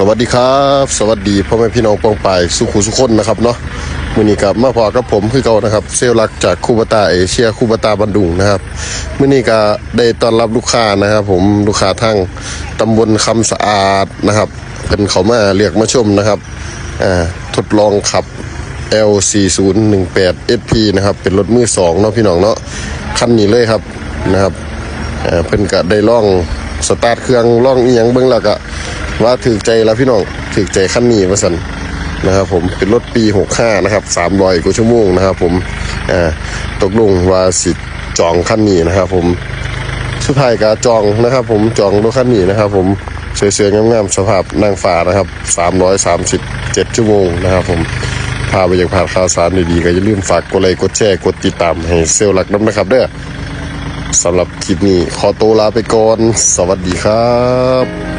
สวัสดีครับ สวัสดีพ่อแม่พี่น้องปองปายสุขุสุขคนนะครับเนาะมื่อนี้กับมาพอกับผมคือเก่านะครับ เซลลักจากคูบตาเอเชียคูบตาบันดุงนะครับมื่อนี้ก็ได้ต้อนรับลูกค้านะครับ ผมลูกค้าทั้งตำบลคำสะอาดนะครับเป็นเขามาเรียกมาชมนะครับอ่าทดลองขับ L4018 SP นะครับ เป็นรถมือสองเนาะพี่น้องเนาะคันนี้เลยครับนะครับเอ่อเพิ่นก็ได้ล่องสตาร์ทเครื่องล่องอีหยังเบิ่งแล้วก็ ว่าถือใจแล้วพี่น้องถือใจคันนี้ว่าซั่นนะครับผมเป็นรถปี 65 นะครับ300กว่าชั่วโมงนะครับผมอ่อตกลงว่าสิจองคันนี้นะครับผมสุดท้ายก็จองนะครับ ผมจองรถคันนี้นะครับผมสวยๆงามๆสภาพนางฟ้านะครับ337 ชั่วโมงนะครับผมพาไปอยากผ่านข่าวสารดีๆก็อย่าลืมฝากกดไลค์กดแชร์กดติดตามให้เซลล์หลักน้ำนะครับเด้อสำหรับคลิปนี้ขอตัวลาไปก่อน สวัสดีครับ